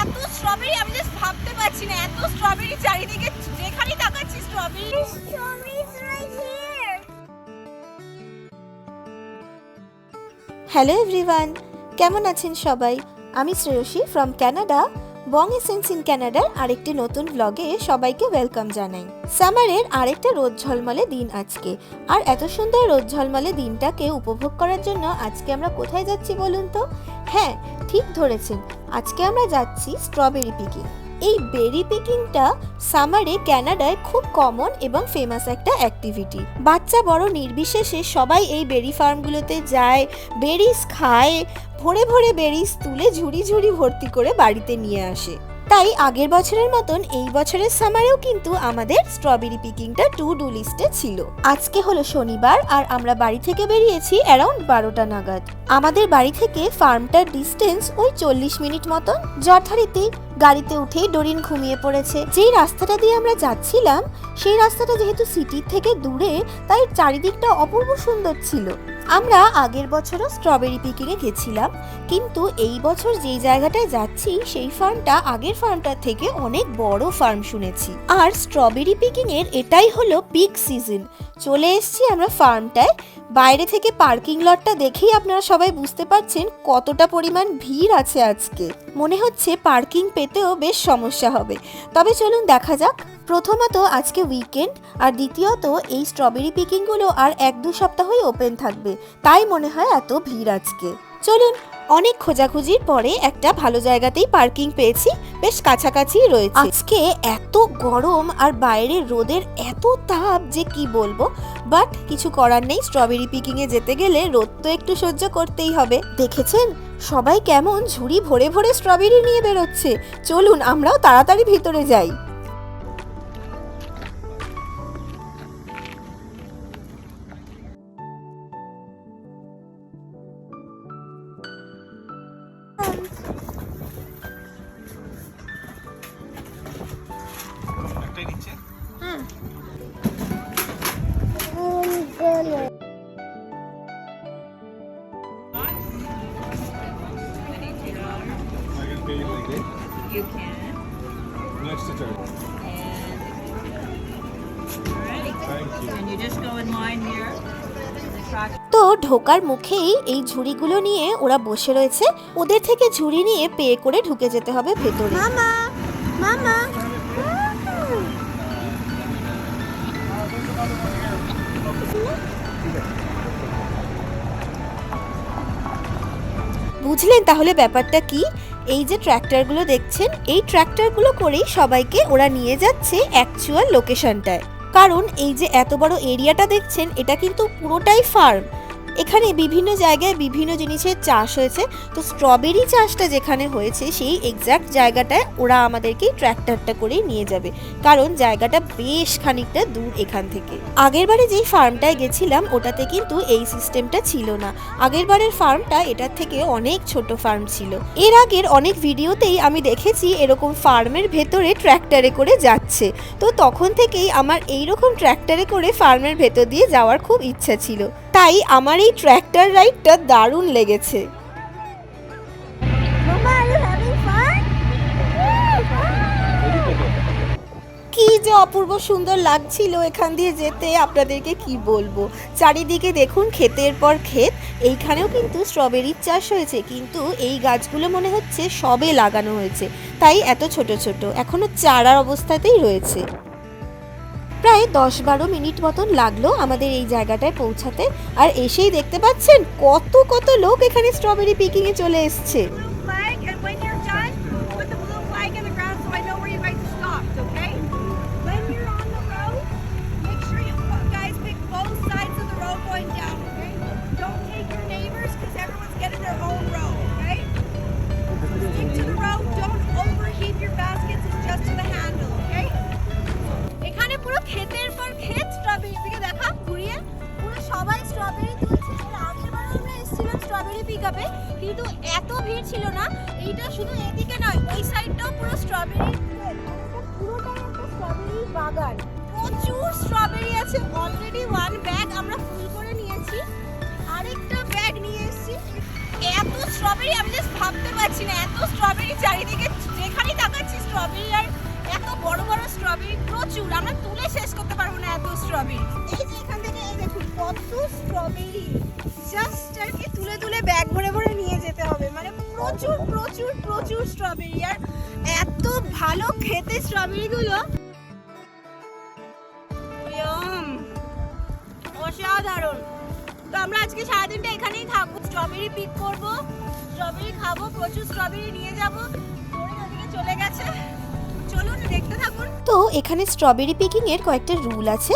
এত স্ট্রবেরি আমি জাস্ট ভাবতে পারছি না এত স্ট্রবেরি চারিদিকে যেখানেই তাকাচ্ছি স্ট্রবেরি. হ্যালো এভরিওয়ান কেমন আছেন সবাই? আমি Shreyashi from Canada Bong essence in ক্যানাডার আরেকটি নতুন ব্লগে সবাইকে ওয়েলকাম জানাই। সামারের আরেকটা রোদ ঝলমলে দিন আজকে। আর এত সুন্দর রোদ ঝলমলে দিনটাকে উপভোগ করার জন্য আজকে আমরা কোথায় যাচ্ছি বলুন তো? হ্যাঁ ঠিক ধরেছেন। আজকে আমরা যাচ্ছি স্ট্রবেরি পিকিং এই বেরি পিকিংটা সামারে ক্যানাডায় খুব কমন এবং ফেমাস একটা অ্যাক্টিভিটি বাচ্চা বড় নির্বিশেষে সবাই এই বেরি ফার্মগুলোতে যায়, বেরিস খায়, ভরে ভরে বেরিস তুলে ঝুড়ি ঝুড়ি ভর্তি করে বাড়িতে নিয়ে আসে। তাই আগের বছরের মতন এই বছরের সামারেও কিন্তু আমাদের স্ট্রবেরি পিকিংটা টু ডু লিস্টে ছিল। আজকে হলো শনিবার আর আমরা বাড়ি থেকে বেরিয়েছি অ্যারাউন্ড বারোটা নাগাদ। আমাদের বাড়ি থেকে ফার্মটার ডিস্টেন্স ওই চল্লিশ মিনিট মতন। যথারীতি গাড়িতে উঠেই ডরিন ঘুমিয়ে পড়েছে। যেই রাস্তাটা দিয়ে আমরা যাচ্ছিলাম, সেই রাস্তাটা যেহেতু সিটির থেকে দূরে, তাই চারিদিকটা অপূর্ব সুন্দর ছিল। আমরা আগের বছরও স্ট্রবেরি পিকিংয়ে গেছিলাম, কিন্তু এই বছর যেই জায়গাটায় যাচ্ছি, সেই ফার্মটা আগের ফার্মটার থেকে অনেক বড় ফার্ম শুনেছি। আর স্ট্রবেরি পিকিং এর এটাই হলো পিক সিজন। চলে এসেছি আমরা ফার্মটায় বাইরে থেকে পার্কিং লটটা দেখেই আপনারা সবাই বুঝতে পারছেন কতটা পরিমাণ ভিড় আছে আজকে। মনে হচ্ছে পার্কিং পেতেও বেশ সমস্যা হবে। তবে চলুন দেখা যাক। প্রথমত আজকে উইকেন্ড, আর দ্বিতীয়ত এই স্ট্রবেরি পিকিংগুলো আর এক দু সপ্তাহই ওপেন থাকবে। তাই মনে হয় এত ভিড় আজকে। চলুন অনেক খোঁজাখুঁজির পরে একটা ভালো জায়গাতেই পার্কিং পেয়েছি, বেশ কাছাকাছি রয়েছে। আজকে এত গরম আর বাইরে রোদের এত তাপ যে কি বলব? বাট কিছু করার নেই, স্ট্রবেরি পিকিং এ যেতে গেলে রোদ তো একটু সহ্য করতেই হবে। দেখেছেন? সবাই কেমন ঝুড়ি ভরে ভরে স্ট্রবেরি নিয়ে বেরোচ্ছে। চলুন আমরাও তাড়াতাড়ি ভিতরে যাই। তো ঢোকার মুখেই এই ঝুড়িগুলো নিয়ে ওরা বসে রয়েছে। ওদের থেকে ঝুড়ি নিয়ে পে করে ঢুকে যেতে হবে ভেতরে. বুঝলেন তাহলে ব্যাপারটা কি? এই যে ট্র্যাক্টরগুলো দেখছেন এই ট্র্যাক্টরগুলো করেই সবাইকে ওরা নিয়ে যাচ্ছে অ্যাকচুয়াল লোকেশনটায় কারণ এই যে এত বড় এরিয়াটা দেখছেন এটা কিন্তু পুরোটাই ফার্ম এখানে বিভিন্ন জায়গায় বিভিন্ন জিনিসের চাষ হয়েছে। তো স্ট্রবেরি চাষটা যেখানে হয়েছে, সেই এক্স্যাক্ট জায়গাটায় ওরা আমাদেরকে ট্র্যাক্টরটা করেই নিয়ে যাবে। কারণ জায়গাটা বেশ খানিকটা দূর এখান থেকে। আগেরবারে যেই ফার্মটায় গেছিলাম, ওটাতে কিন্তু এই সিস্টেমটা ছিল না। আগেরবারের ফার্মটা এটার থেকে অনেক ছোট ফার্ম ছিল। এর আগের অনেক ভিডিওতেই আমি দেখেছি এরকম ফার্মের ভেতরে ট্র্যাক্টরে করে যাচ্ছে। তো তখন থেকেই আমার এই রকম ট্র্যাক্টরে করে ফার্মের ভেতর দিয়ে যাওয়ার খুব ইচ্ছা ছিল। তাই আমার এই ট্র্যাক্টর রাইডটা দারুণ লেগেছে? কি যে অপূর্ব সুন্দর লাগছিল এখান দিয়ে যেতে আপনাদেরকে কি বলব? চারিদিকে দেখুন ক্ষেতের পর ক্ষেত এইখানেও কিন্তু স্ট্রবেরির চাষ হয়েছে কিন্তু এই গাছগুলো মনে হচ্ছে সবে লাগানো হয়েছে তাই এত ছোট ছোট এখনও চারার অবস্থাতেই রয়েছে। প্রায় দশ বারো মিনিট মতন লাগল আমাদের এই জায়গাটায় পৌঁছাতে। আর এসেই দেখতে পাচ্ছেন কত কত লোক এখানে স্ট্রবেরি পিকিংয়ে চলে এসছে। অলরেডি ওয়ান ব্যাগ আমরা ফুল করে নিয়েছি। আরেকটা ব্যাগ নিয়ে এসেছি। এত স্ট্রবেরি আমি জাস্ট ভাবতে পারছি না। এত স্ট্রবেরি চারিদিকে যেখানেই তাকাচ্ছি স্ট্রবেরি আর এত বড় বড় স্ট্রবেরি প্রচুর। আমরা তুলে শেষ করতে পারব না এত স্ট্রবেরি এই যে এখান থেকে, এই দেখুন, কত স্ট্রবেরি জাস্ট আর কি তুলে তুলে ব্যাগ ভরে ভরে নিয়ে যেতে হবে। মানে প্রচুর প্রচুর প্রচুর স্ট্রবেরি আর এত ভালো খেতে স্ট্রবেরিগুলো অসাধারণ। তো আমরা আজকে সারাদিনটা এখানেই থাকব। স্ট্রবেরি পিক করব, স্ট্রবেরি খাব, প্রচুর স্ট্রবেরি নিয়ে যাব। চলে গেছে। চলুন, দেখতে থাকুন। তো এখানে স্ট্রবেরি পিকিংয়ের কয়েকটা রুল আছে।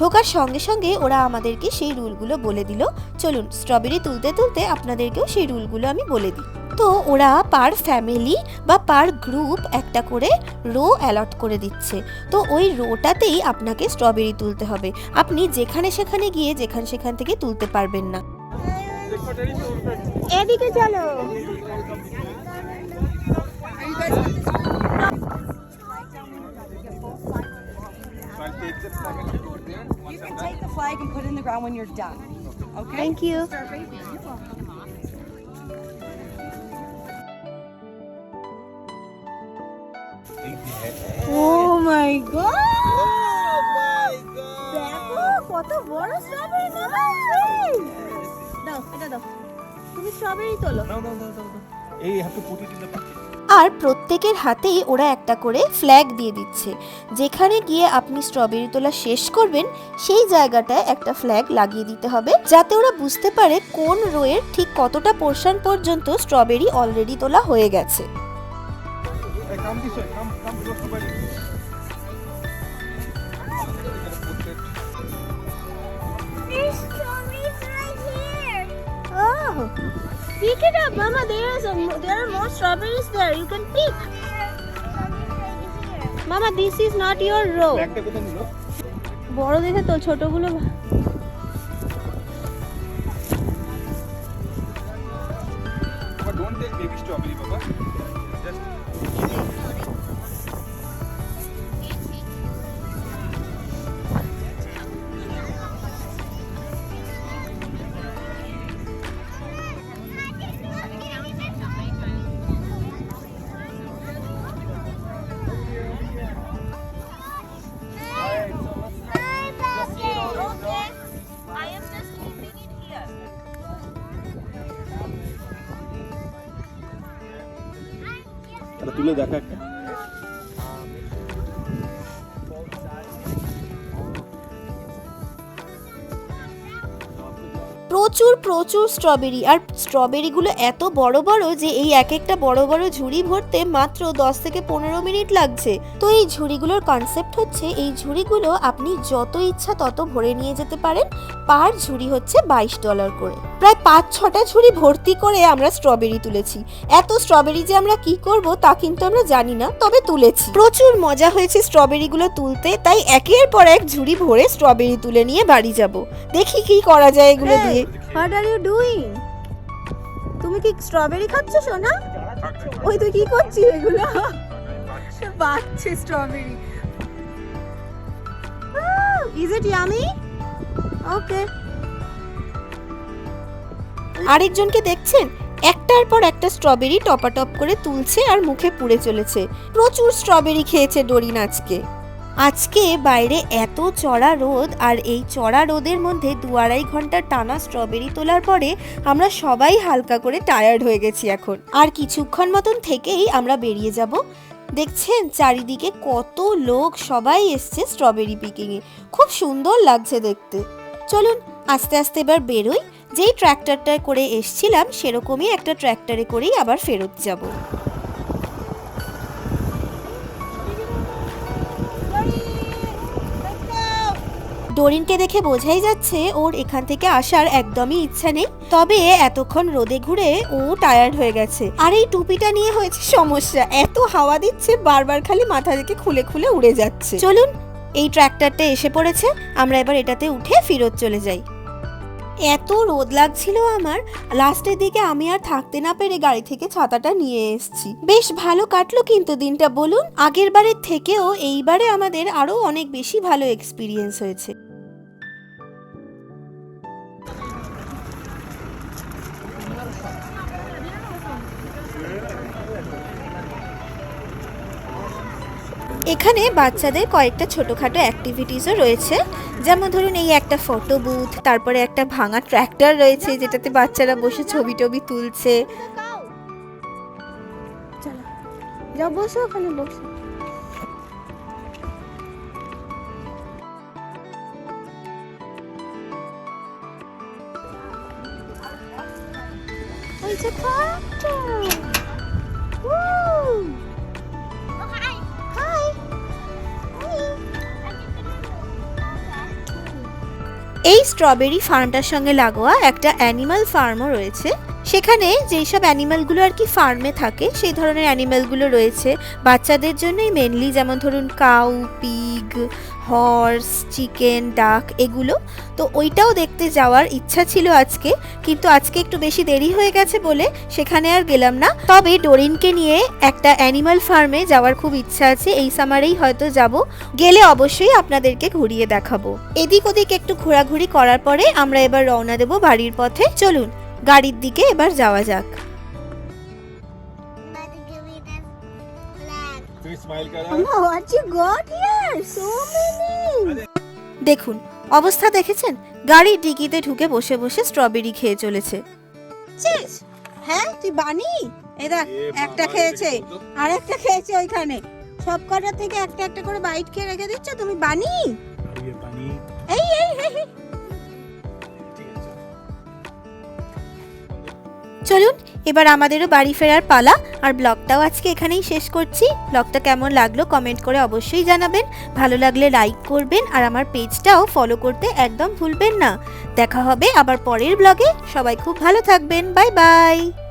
ঢোকার সঙ্গে সঙ্গে ওরা আমাদেরকে সেই রুলগুলো বলে দিল। চলুন, স্ট্রবেরি তুলতে তুলতে আপনাদেরকেও সেই রুলগুলো আমি বলে দিই। তো ওরা পার ফ্যামিলি বা পার গ্রুপ একটা করে রো অ্যালট করে দিচ্ছে তো ওই রোটাতেই আপনাকে স্ট্রবেরি তুলতে হবে আপনি যেখানে সেখানে গিয়ে যেখান সেখান থেকে তুলতে পারবেন না এদিকে চলো take the flag and put it in the ground when you're done. Okay? Thank you. Perfect. কত বড় স্ট্রবেরি দাও এটা দাও। তুমি স্ট্রবেরি তোলো। no. Hey, you have to put it in আর প্রত্যেকের হাতেই ওরা একটা করে ফ্ল্যাগ দিয়ে দিচ্ছে। যেখানে গিয়ে আপনি স্ট্রবেরি তোলা শেষ করবেন সেই জায়গাটায় একটা ফ্ল্যাগ লাগিয়ে দিতে হবে যাতে ওরা বুঝতে পারে কোন রোয়ের ঠিক কতটা পোর্শন পর্যন্ত স্ট্রবেরি অলরেডি তোলা হয়ে গেছে। There's strawberries right here. Oh, pick it up, Mama. There is a, there are more strawberries there. You can pick. Mama, this is not your row. বড় দেখে তো ছোটগুলো বাবা ডোন্ট টেক বেবি স্ট্রবেরি বাবা তুলে দেখা একটা। প্রচুর প্রচুর স্ট্রবেরি আর স্ট্রবেরিগুলো এত বড় বড় যে এই এক একটা বড় বড় ঝুড়ি ভরতে মাত্র দশ থেকে পনেরো মিনিট লাগছে। তো এই ঝুড়িগুলোর কনসেপ্ট হচ্ছে, এই ঝুড়িগুলো আপনি যত ইচ্ছা তত ভরে নিয়ে যেতে পারেন। পার ঝুড়ি হচ্ছে বাইশ ডলার করে। প্রায় পাঁচ ছটা ঝুড়ি ভর্তি করে আমরা স্ট্রবেরি তুলেছি। এত স্ট্রবেরি যে আমরা কি করব তা কিন্তু আমরা জানি না তবে তুলেছি। প্রচুর মজা হয়েছে স্ট্রবেরিগুলো তুলতে তাই একের পর এক ঝুড়ি ভরে স্ট্রবেরি তুলে নিয়ে বাড়ি যাব। দেখি কি করা যায় এগুলো দিয়ে। হোয়াট আর ইউ ডুইং তুমি কি স্ট্রবেরি খাচ্ছ সোনা? ওই তুই কি করছিস এগুলো? বাচ্চা strawberry is it yummy okay আরেকজনকে দেখছেন? একটার পর একটা স্ট্রবেরি টপাটপ করে তুলছে আর মুখে পুড়ে চলেছে। প্রচুর স্ট্রবেরি খেয়েছে ডরিন আজকে। আজকে বাইরে এত চড়া রোদ আর এই চড়া রোদের মধ্যে দু আড়াই ঘণ্টা টানা স্ট্রবেরি তোলার পরে আমরা সবাই হালকা করে টায়ার্ড হয়ে গেছি এখন। আর কিছুক্ষণ মতন থেকেই আমরা বেরিয়ে যাব। দেখছেন? চারিদিকে কত লোক সবাই এসছে স্ট্রবেরি পিকিংয়ে খুব সুন্দর লাগছে দেখতে। চলুন, আস্তে আস্তে এবার বেরোই। যেই ট্র্যাক্টরটায় করে এসছিলাম, সেরকমই একটা ট্র্যাক্টরে করেই আবার ফেরত যাব। ডোরিনকে দেখে বোঝাই যাচ্ছে, ওর এখান থেকে আসার একদমই ইচ্ছা নেই। তবে এতক্ষণ রোদে ঘুরে ও টায়ার্ড হয়ে গেছে। আর এই টুপিটা নিয়ে হয়েছে সমস্যা। এত হাওয়া দিচ্ছে, বারবার খালি মাথা থেকে খুলে খুলে উড়ে যাচ্ছে। চলুন, এই ট্র্যাক্টরটা এসে পড়েছে। আমরা এবার এটাতে উঠে ফেরত চলে যাই। এত রোদ লাগছিল আমার। লাস্টের দিকে আমি আর থাকতে না পেরে গাড়ি থেকে ছাতাটা নিয়ে এসেছি। বেশ ভালো কাটলো কিন্তু দিনটা, বলুন। আগের বারের থেকেও এইবারে আমাদের আরও অনেক বেশি ভালো এক্সপিরিয়েন্স হয়েছে। এখানে বাচ্চাদের কয়েকটা ছোটোখাটো অ্যাক্টিভিটিসও রয়েছে। যেমন ধরুন, এই একটা ফটো বুথ তারপরে একটা ভাঙা ট্র্যাক্টর রয়েছে, যেটাতে বাচ্চারা বসে ছবি টবি তুলছে। It's a. স্ট্রবেরি ফার্মটার সঙ্গে লাগোয়া একটা অ্যানিমাল ফার্মও রয়েছে। সেখানে যেই সব অ্যানিমালগুলো আর কি ফার্মে থাকে, সেই ধরনের অ্যানিমালগুলো রয়েছে। বাচ্চাদের জন্যই মেনলি যেমন ধরুন কাউ পিগ হর্স চিকেন ডাক এগুলো। তো ওইটাও দেখতে যাওয়ার ইচ্ছা ছিল আজকে, কিন্তু আজকে একটু বেশি দেরি হয়ে গেছে বলে সেখানে আর গেলাম না। তবে ডোরিনকে নিয়ে একটা অ্যানিমাল ফার্মে যাওয়ার খুব ইচ্ছা আছে, এই সামারেই হয়তো যাব। গেলে অবশ্যই আপনাদেরকে ঘুরিয়ে দেখাবো। এদিক ওদিক একটু ঘোরাঘুরি করার পরে আমরা এবার রওনা দেব বাড়ির পথে। চলুন গাড়ির দিকে এবার যাওয়া যাক। Oh. দেখুন অবস্থা দেখেছেন? গাড়ির ডিকিতে ঢুকে বসে বসে স্ট্রবেরি খেয়ে চলেছে। হ্যাঁ তুই বানি? এই দেখ একটা খেয়েছে আর একটা খেয়েছে ওইখানে। সব কটা থেকে একটা একটা করে বাইট খেয়ে রেখে দিচ্ছ তুমি বানি? আর এই এই। চলুন, এবার আমাদেরও বাড়ি ফেরার পালা, আর ব্লগটাও আজকে এখানেই শেষ করছি। ব্লগটা কেমন লাগল কমেন্ট করে অবশ্যই জানাবেন, ভালো লাগলে লাইক করবেন, আর আমার পেজটাও ফলো করতে একদম ভুলবেন না। দেখা হবে আবার পরের ব্লগে, সবাই খুব ভালো থাকবেন, বাই বাই।